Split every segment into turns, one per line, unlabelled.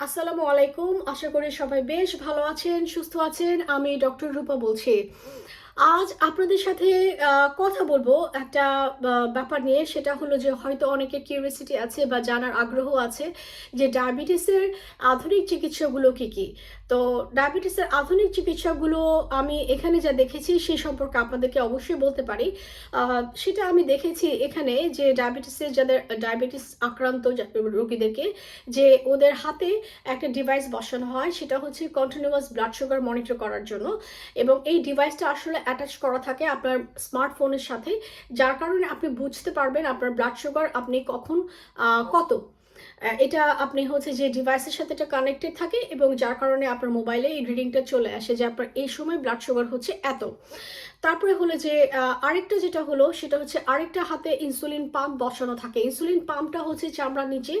আসসালামু আলাইকুম। আশা করি সবাই বেশ ভালো আছেন সুস্থ আছেন। আমি ডক্টর রূপা বলছি। আজ আপনাদের সাথে কথা বলব একটা ব্যাপার নিয়ে। সেটা হলো যে হয়তো অনেকের কিউরিয়াসিটি আছে বা জানার আগ্রহ আছে যে ডায়াবেটিসের আধুনিক চিকিৎসাগুলো কি কি। তো ডায়াবেটিসের আধুনিক চিকিৎসাগুলো আমি এখানে যা দেখেছি সেই সম্পর্কে আপনাদেরকে অবশ্যই বলতে পারি। সেটা আমি দেখেছি এখানে যে ডায়াবেটিসের যাদের, ডায়াবেটিস আক্রান্ত রোগীদেরকে যে ওদের হাতে একটা ডিভাইস বসানো হয়। সেটা হচ্ছে কন্টিনিউয়াস ব্লাড সুগার মনিটর করার জন্য। এবং এই ডিভাইসটা আসলে অ্যাটাচ করা থাকে আপনার স্মার্টফোনের সাথে। যার কারণে আপনি বুঝতে পারবেন আপনার ব্লাড সুগার আপনি কখন কত। এটা আপনি হচ্ছে যে ডিভাইসের সাথে এটা কানেক্টেড থাকে এবং যার কারণে আপনার মোবাইলে এই রিডিংটা চলে আসে যে আপনার এই সময় ব্লাড সুগার হচ্ছে এত। তারপরে হলো যে আরেকটা যেটা হলো, সেটা হচ্ছে আরেকটা হাতে ইনসুলিন পাম্প বসানো থাকে। ইনসুলিন পাম্পটা হচ্ছে চামড়ার নিচে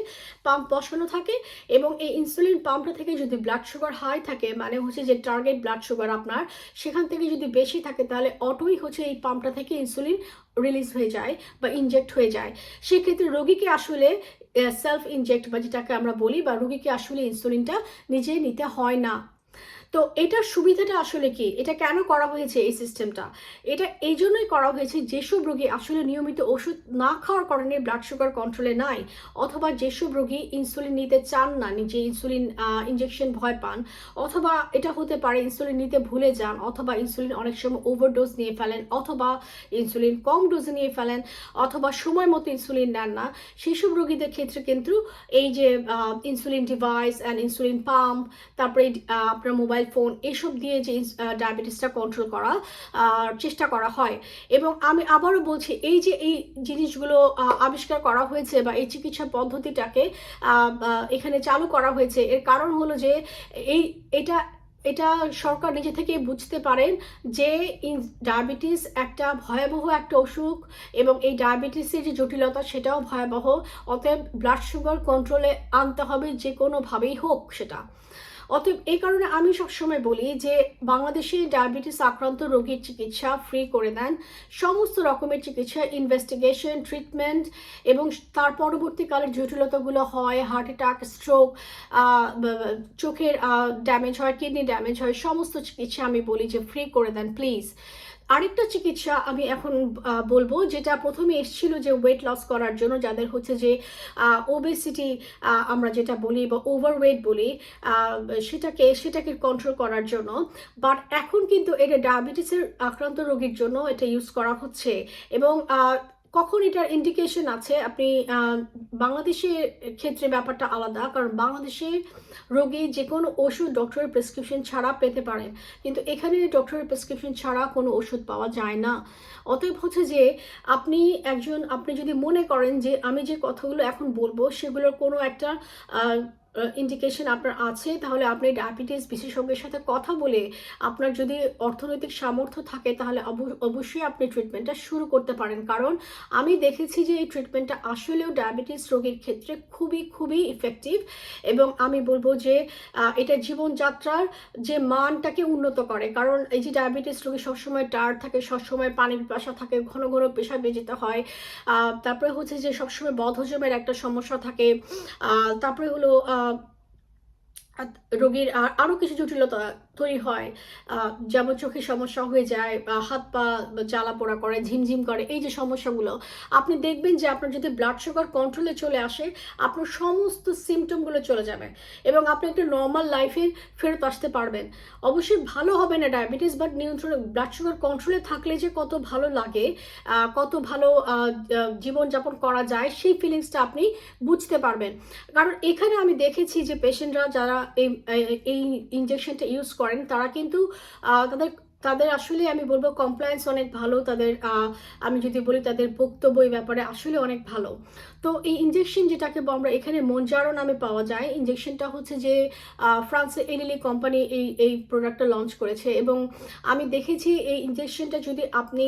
পাম্প বসানো থাকে এবং এই ইনসুলিন পাম্পটা থেকে যদি ব্লাড সুগার হাই থাকে মানে হচ্ছে যে টার্গেট ব্লাড সুগার আপনার, সেখান থেকে যদি বেশি থাকে, তাহলে অটোই হচ্ছে এই পাম্পটা থেকে ইনসুলিন রিলিজ হয়ে যায় বা ইনজেক্ট হয়ে যায়, সেক্ষেত্রে রোগীকে আসলে সেলফ ইনজেক্ট বা যেটাকে আমরা বলি বা রোগীকে আসলে ইনসুলিনটা নিজে নিতে হয় না। তো এটার সুবিধাটা আসলে কি? এটা কেন করা হয়েছে এই সিস্টেমটা এটা এই জন্যই করা হয়েছে যেসব রোগী আসলে নিয়মিত ওষুধ না খাওয়ার কারণে ব্লাড সুগার কন্ট্রোলে নাই, অথবা যেসব রোগী ইনসুলিন নিতে চান না, নিজে ইনসুলিন ইনজেকশন ভয় পান, অথবা এটা হতে পারে ইনসুলিন নিতে ভুলে যান, অথবা ইনসুলিন অনেক সময় ওভারডোজ নিয়ে ফেলেন, অথবা ইনসুলিন কম ডোজে নিয়ে ফেলেন, অথবা সময় মতো ইনসুলিন নেন না, সেসব রোগীদের ক্ষেত্রে কিন্তু এই যে insulin device and insulin pump তারপরে আপনার মোবাইল ফোন এসব দিয়ে যে ডায়াবেটিসটা কন্ট্রোল করা চেষ্টা করা হয়। এবং আমি আবারও বলছি, এই যে এই জিনিসগুলো আবিষ্কার করা হয়েছে বা এই চিকিৎসা পদ্ধতিটাকে এখানে চালু করা হয়েছে, এর কারণ হলো যে, এই, এটা এটা সরকার নিজে থেকে বুঝতে পারেন যে ডায়াবেটিস একটা ভয়াবহ একটা অসুখ এবং এই ডায়াবেটিসের যে জটিলতা সেটাও ভয়াবহ, অতএব ব্লাড সুগার কন্ট্রোলে আনতে হবে যে কোনোভাবেই হোক সেটা। অতএব এই কারণে আমি সবসময় বলি যে বাংলাদেশে ডায়াবেটিস আক্রান্ত রোগীর চিকিৎসা ফ্রি করে দেন। সমস্ত রকমের চিকিৎসা ইনভেস্টিগেশন ট্রিটমেন্ট এবং তার পরবর্তীকালে জটিলতাগুলো হয় হার্ট অ্যাটাক স্ট্রোক চোখের ড্যামেজ হয় কিডনি ড্যামেজ হয়, সমস্ত চিকিৎসা আমি বলি যে ফ্রি করে দেন প্লিজ আরেকটা চিকিৎসা আমি এখন বলব যেটা প্রথমে এসছিল যে ওয়েট লস করার জন্য, যাদের হচ্ছে যে ওবেসিটি আমরা যেটা বলি বা ওভারওয়েট বলি সেটাকে সেটাকে কন্ট্রোল করার জন্য। বাট এখন কিন্তু এটা ডায়াবেটিসের আক্রান্ত রোগীর জন্য এটা ইউজ করা হচ্ছে। এবং কখন এটার ইন্ডিকেশন আছে? আপনি বাংলাদেশের ক্ষেত্রে ব্যাপারটা আলাদা, কারণ বাংলাদেশে রোগী যে কোনো ওষুধ ডক্টরের প্রেসক্রিপশন ছাড়া পেতে পারেন। কিন্তু এখানে ডক্টরের প্রেসক্রিপশন ছাড়া কোনো ওষুধ পাওয়া যায় না। অতএব হচ্ছে যে, আপনি একজন, আপনি যদি মনে করেন যে, আমি যে কথাগুলো এখন বলব, সেগুলোর কোনো একটা ইন্ডিকেশন আপনার আছে, তাহলে আপনি ডায়াবেটিস বিশেষজ্ঞের সাথে কথা বলে আপনার যদি অর্থনৈতিক সামর্থ্য থাকে, তাহলে অব- অবশ্যই আপনি ট্রিটমেন্টটা শুরু করতে পারেন। কারণ আমি দেখেছি যে এই ট্রিটমেন্টটা আসলেও ডায়াবেটিস রোগীর ক্ষেত্রে খুবই খুবই ইফেক্টিভ এবং আমি বলব যে এটা জীবনযাত্রার যে মানটাকে উন্নত করে। কারণ এই যে ডায়াবেটিস রোগী সবসময় টায়ার্ড থাকে, সবসময় পানির পিপাসা থাকে, ঘন ঘন পেশাবে যেতে হয় তারপরে হচ্ছে যে সবসময় বদহজমের একটা সমস্যা থাকে তারপরে হলো রোগীর আর আরও কিছু জটিলতা তৈরি হয়। যেমন চোখের সমস্যা হয়ে যায় হাত পা জ্বালা পোড়া করে, ঝিমঝিম করে, এই যে সমস্যাগুলো, আপনি দেখবেন যে আপনার যদি ব্লাড সুগার কন্ট্রোলে চলে আসে, আপনার সমস্ত সিমটমগুলো চলে যাবে এবং আপনি একটা নর্মাল লাইফে ফেরত আসতে পারবেন। অবশ্যই ভালো হবে না ডায়াবেটিস বাট নিয়ন্ত্রণে ব্লাড সুগার কন্ট্রোলে থাকলে যে কত ভালো লাগে কত ভালো জীবনযাপন করা যায়, সেই ফিলিংসটা আপনি বুঝতে পারবেন। কারণ এখানে আমি দেখেছি যে পেশেন্টরা যারা এই ইনজেকশনটা ইউজ করেন তারা কিন্তু তাদের তাদের আসলে আমি বলব কমপ্লায়েন্স অনেক ভালো তাদের আমি যদি বলি তাদের বক্তব্য এই ব্যাপারে আসলে অনেক ভালো। তো এই ইঞ্জেকশন যেটাকে আমরা এখানে মঞ্জারো নামে পাওয়া যায় ইঞ্জেকশনটা হচ্ছে যে আহ, ফ্রান্সের এলিলি কোম্পানি এই এই প্রোডাক্টটা লঞ্চ করেছে এবং আমি দেখেছি এই ইঞ্জেকশনটা যদি আপনি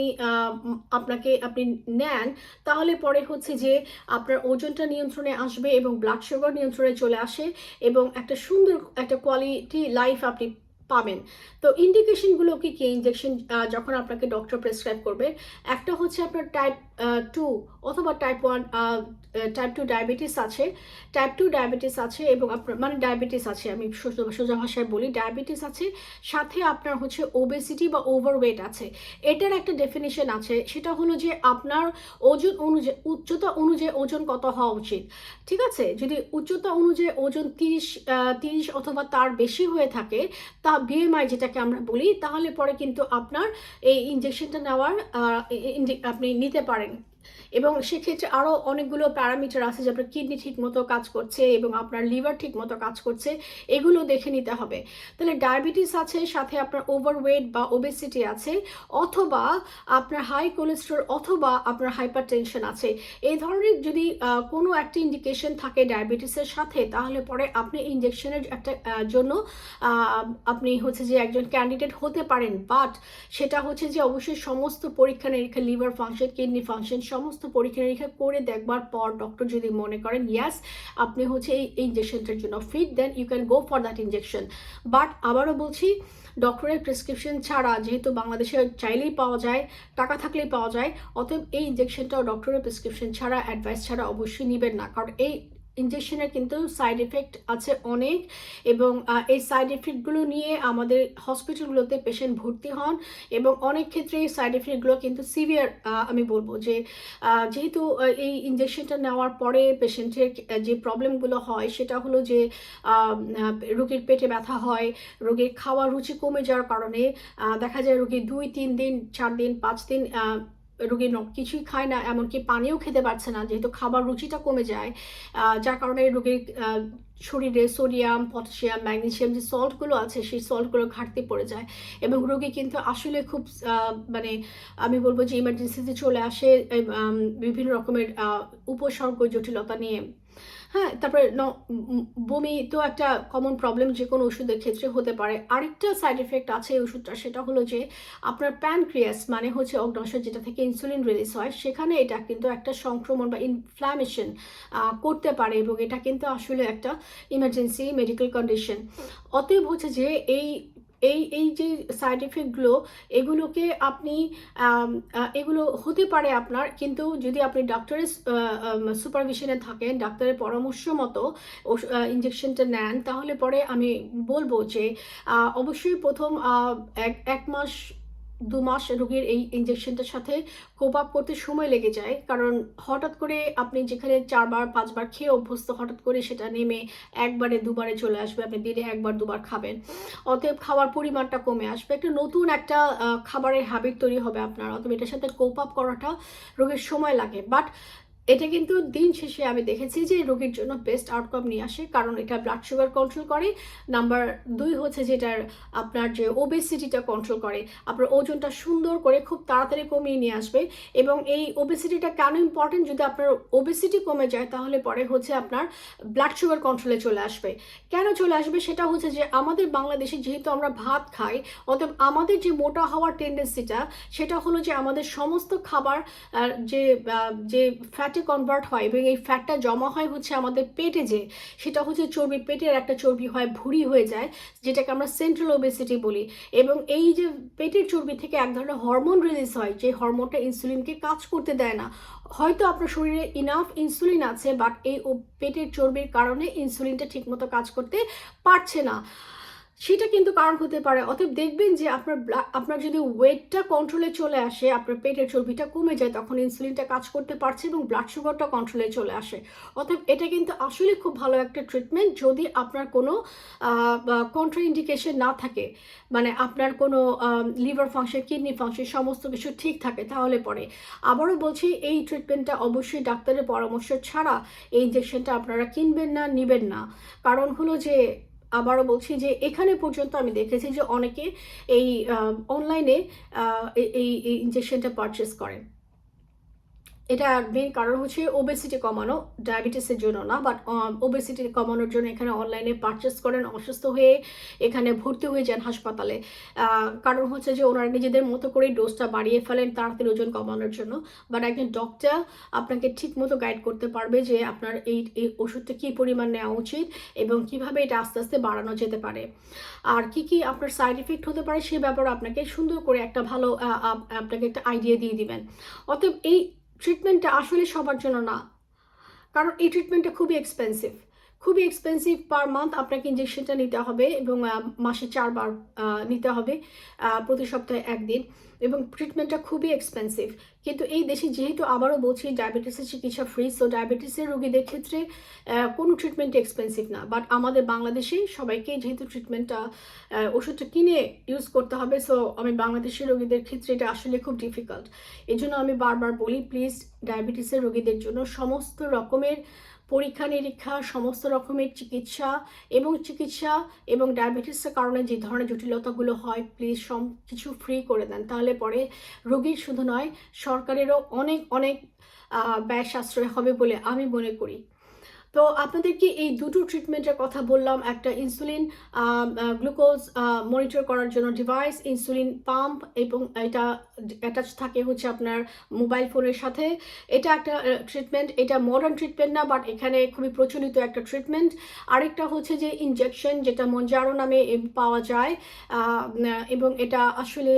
আপনাকে আপনি নেন তাহলে পরে হচ্ছে যে আপনার ওজনটা নিয়ন্ত্রণে আসবে এবং ব্লাড সুগার নিয়ন্ত্রণে চলে আসে এবং একটা সুন্দর একটা কোয়ালিটি লাইফ আপনি পাবেন। তো ইন্ডিকেশনগুলো কি কি? ইনজেকশন যখন আপনাকে ডক্টর প্রেসক্রাইব করবে, একটা হচ্ছে আপনার টাইপ টু অথবা type one type two diabetes আছে। টাইপ টু ডায়াবেটিস আছে এবং আপনার মানে ডায়াবেটিস আছে, আমি সোজা ভাষায় বলি ডায়াবেটিস আছে। সাথে আপনার হচ্ছে ওবেসিটি বা ওভারওয়েট আছে। এটার একটা ডেফিনেশন আছে, সেটা হলো যে আপনার ওজন অনুযায়ী, উচ্চতা অনুযায়ী ওজন কত হওয়া উচিত। ঠিক আছে? যদি উচ্চতা অনুযায়ী ওজন তিরিশ তিরিশ অথবা তার বেশি হয়ে থাকে, তা বিএমআই যেটাকে আমরা বলি তাহলে পরে কিন্তু আপনার এই ইঞ্জেকশনটা নেওয়ার আপনি নিতে পারেন। এবং সেক্ষেত্রে আরও অনেকগুলো প্যারামিটার আছে যে আপনার কিডনি ঠিক মতো কাজ করছে এবং আপনার লিভার ঠিক মতো কাজ করছে, এগুলো দেখে নিতে হবে। তাহলে ডায়াবেটিস আছে, সাথে আপনার ওভারওয়েট বা ওবেসিটি আছে, অথবা আপনার হাই কোলেস্ট্রল অথবা আপনার হাইপার টেনশন আছে। এই ধরনের যদি কোনো একটা ইন্ডিকেশন থাকে ডায়াবেটিসের সাথে, তাহলে পরে আপনি ইঞ্জেকশনের একটা জন্য আপনি হচ্ছে যে একজন ক্যান্ডিডেট হতে পারেন। বাট সেটা হচ্ছে যে অবশ্যই সমস্ত পরীক্ষা নিরীক্ষা লিভার ফাংশন কিডনি ফাংশন সমস্ত পরীক্ষা নিরীক্ষা করে দেখবার পর ডক্টর যদি মনে করেন ইয়াস আপনি হচ্ছে এই ইঞ্জেকশনটার জন্য fit then you can go for that injection but আবারও বলছি ডক্টরের প্রেসক্রিপশন ছাড়া যেহেতু বাংলাদেশে চাইলেই পাওয়া যায়, টাকা থাকলেই পাওয়া যায়, অতএব এই ইঞ্জেকশনটাও ডক্টরের প্রেসক্রিপশন ছাড়া অ্যাডভাইস ছাড়া অবশ্যই নেবেন না। কারণ এই ইঞ্জেকশনের কিন্তু সাইড এফেক্ট আছে অনেক এবং এই সাইড এফেক্টগুলো নিয়ে আমাদের হসপিটালগুলোতে পেশেন্ট ভর্তি হন এবং অনেক ক্ষেত্রে এই সাইড এফেক্টগুলো কিন্তু সিভিয়ার আমি বলব যে যেহেতু এই ইঞ্জেকশনটা নেওয়ার পরে পেশেন্টের যে প্রবলেমগুলো হয় সেটা হলো যে রোগীর পেটে ব্যথা হয়, রোগীর খাওয়ার রুচি কমে যাওয়ার কারণে দেখা যায় রোগী দুই, তিন দিন, চার দিন, পাঁচ দিন রোগী কিছুই খায় না, এমনকি পানিও খেতে পারছে না, যেহেতু খাবার রুচিটা কমে যায়। যার কারণে রোগীর শরীরে সোডিয়াম, পটাশিয়াম ম্যাগনেশিয়াম যে সল্টগুলো আছে, সেই সল্টগুলো ঘাটতি পড়ে যায়। এবং রোগী কিন্তু আসলে খুব মানে আমি বলব যে ইমার্জেন্সিতে চলে আসে বিভিন্ন রকমের উপসর্গ জটিলতা নিয়ে হ্যাঁ তারপরে বমি তো একটা কমন প্রবলেম যে কোনো ওষুধের ক্ষেত্রে হতে পারে। আরেকটা সাইড এফেক্ট আছে এই ওষুধটা, সেটা হলো যে আপনার প্যানক্রিয়াস মানে হচ্ছে অগ্নাশয়, যেটা থেকে ইনসুলিন রিলিজ হয়, সেখানে এটা কিন্তু একটা সংক্রমণ বা ইনফ্ল্যামেশন করতে পারে এবং এটা কিন্তু আসলে একটা ইমার্জেন্সি মেডিকেল কন্ডিশন অতএব হচ্ছে যে এই এই এই যে সাইড এফেক্টগুলো এগুলোকে আপনি এগুলো হতে পারে আপনার, কিন্তু যদি আপনি ডাক্তারের সুপারভিশনে থাকেন ডাক্তারের পরামর্শ মতো ইঞ্জেকশনটা নেন, তাহলে পরে আমি বলব যে অবশ্যই প্রথম এক এক মাস দু মাস রোগীর এই ইঞ্জেকশনটার সাথে কোপ আপ করতে সময় লেগে যায়। কারণ হঠাৎ করে আপনি যেখানে চারবার, পাঁচবার খেয়ে অভ্যস্ত, হঠাৎ করে সেটা নেমে একবারে দুবারে চলে আসবে। আপনি দিনে একবার, দুবার খাবেন। অতএব খাওয়ার পরিমাণটা কমে আসবে। একটা নতুন একটা খাবারের হ্যাবিট তৈরি হবে আপনার। অতএব এটার সাথে কোপ আপ করাটা রোগের সময় লাগে। বাট এটা কিন্তু দিন শেষে আমি দেখেছি যে রোগীর জন্য বেস্ট আউটকাম নিয়ে আসে, কারণ এটা ব্লাড সুগার কন্ট্রোল করে। নাম্বার দুই হচ্ছে যেটার আপনার যে ওবেসিটিটা কন্ট্রোল করে। আপনার ওজনটা সুন্দর করে খুব তাড়াতাড়ি কমিয়ে নিয়ে আসবে এবং এই ওবেসিটিটা কেন ইম্পর্টেন্ট যদি আপনার ওবেসিটি কমে যায়, তাহলে পরে হচ্ছে আপনার ব্লাড সুগার কন্ট্রোলে চলে আসবে। কেন চলে আসবে সেটা হচ্ছে যে আমাদের বাংলাদেশে যেহেতু আমরা ভাত খাই, অতএব আমাদের যে মোটা হওয়ার টেন্ডেন্সিটা সেটা হলো যে আমাদের সমস্ত খাবার যে যে ফ্যাটে কনভার্ট হয় এবং এই ফ্যাটটা জমা হয় হচ্ছে আমাদের পেটে যে, সেটা হচ্ছে চর্বি, পেটের একটা চর্বি হয়, ভুঁড়ি হয়ে যায়, যেটাকে আমরা সেন্ট্রাল ওবেসিটি বলি। এবং এই যে পেটের চর্বি থেকে এক ধরনের হরমোন রিলিজ হয়, যে হরমোনটা ইনসুলিনকে কাজ করতে দেয় না। হয়তো আপনার শরীরে ইনাফ ইনসুলিন আছে বাট এই পেটের চর্বির কারণে ইনসুলিনটা ঠিকমতো কাজ করতে পারছে না। সেটা কিন্তু কারণ হতে পারে। অতএব দেখবেন যে আপনার আপনার যদি ওয়েটটা কন্ট্রোলে চলে আসে, আপনার পেটের চর্বিটা কমে যায়, তখন ইনসুলিনটা কাজ করতে পারছে এবং ব্লাড সুগারটা কন্ট্রোলে চলে আসে। অতএব এটা কিন্তু আসলে খুব ভালো একটা ট্রিটমেন্ট যদি আপনার কোনো কন্ট্রা ইন্ডিকেশন না থাকে। মানে আপনার কোনো লিভার ফাংশন কিডনি ফাংশন সমস্ত কিছু ঠিক থাকে, তাহলে পরে। আবারও বলছি, এই ট্রিটমেন্টটা অবশ্যই ডাক্তারের পরামর্শ ছাড়া এই ইঞ্জেকশনটা আপনারা কিনবেন না, নেবেন না। কারণ হলো যে আবারও বলছি যে এখানে পর্যন্ত আমি দেখেছি যে অনেকে এই অনলাইনে এই ইনজেকশনটা পারচেস করেন। এটা মেন কারণ হচ্ছে ওবেসিটি কমানো ডায়াবেটিসের জন্য না বাট ওবেসিটি কমানোর জন্য এখানে অনলাইনে পারচেস করেন, অসুস্থ হয়ে এখানে ভর্তি হয়ে যান হাসপাতালে। কারণ হচ্ছে যে ওনারা নিজেদের মতো করে ডোজটা বাড়িয়ে ফেলেন তাড়াতাড়ি ওজন কমানোর জন্য। বাট একজন ডক্টর আপনাকে ঠিক মতো গাইড করতে পারবে যে আপনার এই এই ওষুধটা কী পরিমাণ নেওয়া উচিত এবং কীভাবে এটা আস্তে আস্তে বাড়ানো যেতে পারে। আর কি কি আপনার সাইড এফেক্ট হতে পারে সে ব্যাপারে আপনাকে সুন্দর করে একটা ভালো আপনাকে একটা আইডিয়া দিয়ে দিবেন। অতএব এই ট্রিটমেন্টটা আসলে সবার জন্য না। কারণ এই ট্রিটমেন্টটা খুবই এক্সপেন্সিভ খুবই এক্সপেন্সিভ পার মান্থ আপনাকে ইঞ্জেকশনটা নিতে হবে এবং মাসে চারবার নিতে হবে প্রতি সপ্তাহে একদিন এবং ট্রিটমেন্টটা খুবই এক্সপেন্সিভ কিন্তু এই দেশে যেহেতু আবারও বলছি ডায়াবেটিসের চিকিৎসা ফ্রি সো ডায়াবেটিসের রোগীদের ক্ষেত্রে কোনো ট্রিটমেন্ট এক্সপেন্সিভ না। বাট আমাদের বাংলাদেশে সবাইকে যেহেতু ট্রিটমেন্টটা ওষুধটা কিনে ইউজ করতে হবে সো আমি বাংলাদেশের রোগীদের ক্ষেত্রে এটা আসলে খুব ডিফিকাল্ট এই জন্য আমি বারবার বলি প্লিজ ডায়াবেটিসের রোগীদের জন্য সমস্ত রকমের পরীক্ষা নিরীক্ষা, সমস্ত রকমের চিকিৎসা এবং চিকিৎসা এবং ডায়াবেটিসের কারণে যে ধরনের জটিলতাগুলো হয় প্লিজ সব কিছু ফ্রি করে দেন। তাহলে পরে রোগীর শুধু নয় সরকারেরও অনেক অনেক ব্যয় সাশ্রয় হবে বলে আমি মনে করি। তো আপনাদেরকে এই দুটো ট্রিটমেন্টের কথা বললাম। একটা ইনসুলিন গ্লুকোজ মনিটর করার জন্য ডিভাইস ইনসুলিন পাম্প এবং এটা অ্যাটাচ থাকে হচ্ছে আপনার মোবাইল ফোনের সাথে। এটা একটা ট্রিটমেন্ট এটা মডার্ন ট্রিটমেন্ট না বাট এখানে খুবই প্রচলিত একটা ট্রিটমেন্ট আরেকটা হচ্ছে যে ইনজেকশন যেটা মঞ্জারো নামে পাওয়া যায় এবং এটা আসলে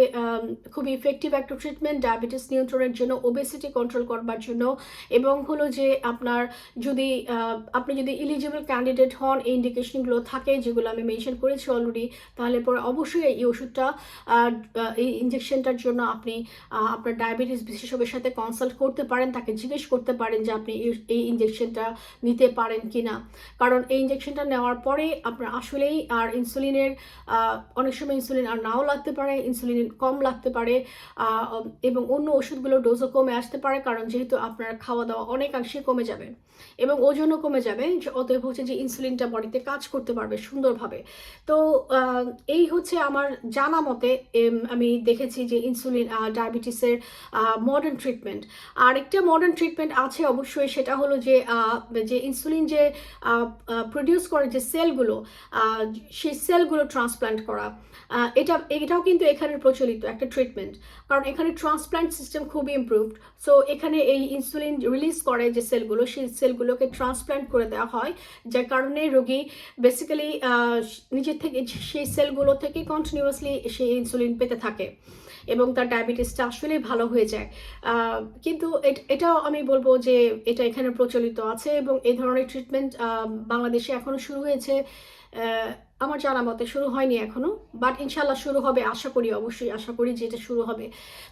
খুবই ইফেক্টিভ একটা ট্রিটমেন্ট ডায়াবেটিস নিয়ন্ত্রণের জন্য ওবেসিটি কন্ট্রোল করবার জন্য। এবং হলো যে আপনার যদি আপনি যদি ইলিজিবল ক্যান্ডিডেট হন, এই ইন্ডিকেশনগুলো থাকে যেগুলো আমি মেনশন করেছি অলরেডি তাহলে পরে অবশ্যই এই ওষুধটা এই ইঞ্জেকশনটার জন্য আপনি আপনার ডায়াবেটিস বিশেষজ্ঞের সাথে কনসাল্ট করতে পারেন, তাকে জিজ্ঞেস করতে পারেন যে আপনি এই- ইঞ্জেকশনটা নিতে পারেন কি না কারণ এই ইঞ্জেকশনটা নেওয়ার পরে আপনার আসলেই আর ইনসুলিনের অনেক সময় ইনসুলিন আর নাও লাগতে পারে ইনসুলিন কম লাগতে পারে এবং অন্য ওষুধগুলোর ডোজও কমে আসতে পারে, কারণ যেহেতু আপনার খাওয়া দাওয়া অনেকাংশে কমে যাবে। এবং ওজনও কমে যাবে অতএব হচ্ছে যে ইনসুলিনটা বডিতে কাজ করতে পারবে সুন্দরভাবে। তো এই হচ্ছে আমার জানা মতে আমি দেখেছি যে ইনসুলিন ডায়াবেটিসের মডার্ন ট্রিটমেন্ট আরেকটা মডার্ন ট্রিটমেন্ট আছে অবশ্যই, সেটা হলো যে যে ইনসুলিন যে প্রডিউস করে যে সেলগুলো সেই সেলগুলো ট্রান্সপ্লান্ট করা। এটা, এটাও কিন্তু এখানে প্রচলিত একটা ট্রিটমেন্ট কারণ এখানে ট্রান্সপ্লান্ট সিস্টেম খুবই ইমপ্রুভড সো এখানে এই ইনসুলিন রিলিজ করে যে সেলগুলো সেই সেলগুলোকে ট্রান্সপ্লান্ট করে দেওয়া হয়, যার কারণে রোগী বেসিক্যালি নিজের থেকে সেই সেলগুলো থেকে কন্টিনিউয়াসলি সেই ইনসুলিন পেতে থাকে এবং তার ডায়াবেটিসটা আসলেই ভালো হয়ে যায়। কিন্তু এটাও আমি বলব যে এটা এখানে প্রচলিত আছে এবং এই ধরনের ট্রিটমেন্ট বাংলাদেশে এখনও শুরু হয়েছে। আমার জানা মতে শুরু হয়নি এখনও বাট ইনশাল্লাহ শুরু হবে, আশা করি, অবশ্যই আশা করি যে এটা শুরু হবে।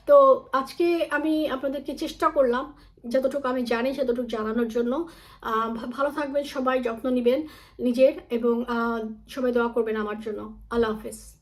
তো আজকে আমি আপনাদেরকে চেষ্টা করলাম যতটুকু আমি জানি সেতটুকু জানানোর জন্য ভালো থাকবেন সবাই, যত্ন নেবেন নিজের এবং সবাই দোয়া করবেন আমার জন্য। আল্লাহ হাফেজ।